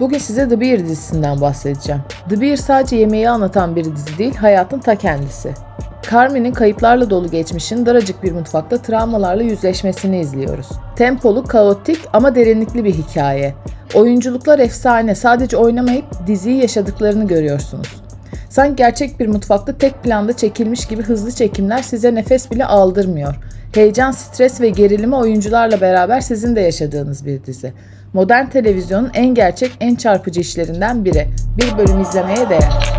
Bugün size The Bear dizisinden bahsedeceğim. The Bear sadece yemeği anlatan bir dizi değil, hayatın ta kendisi. Carmen'in kayıplarla dolu geçmişin daracık bir mutfakta travmalarla yüzleşmesini izliyoruz. Tempolu, kaotik ama derinlikli bir hikaye. Oyunculuklar efsane, sadece oynamayıp diziyi yaşadıklarını görüyorsunuz. Sanki gerçek bir mutfakta tek planda çekilmiş gibi hızlı çekimler size nefes bile aldırmıyor. Heyecan, stres ve gerilimi oyuncularla beraber sizin de yaşadığınız bir dizi. Modern televizyonun en gerçek, en çarpıcı işlerinden biri. Bir bölüm izlemeye değer.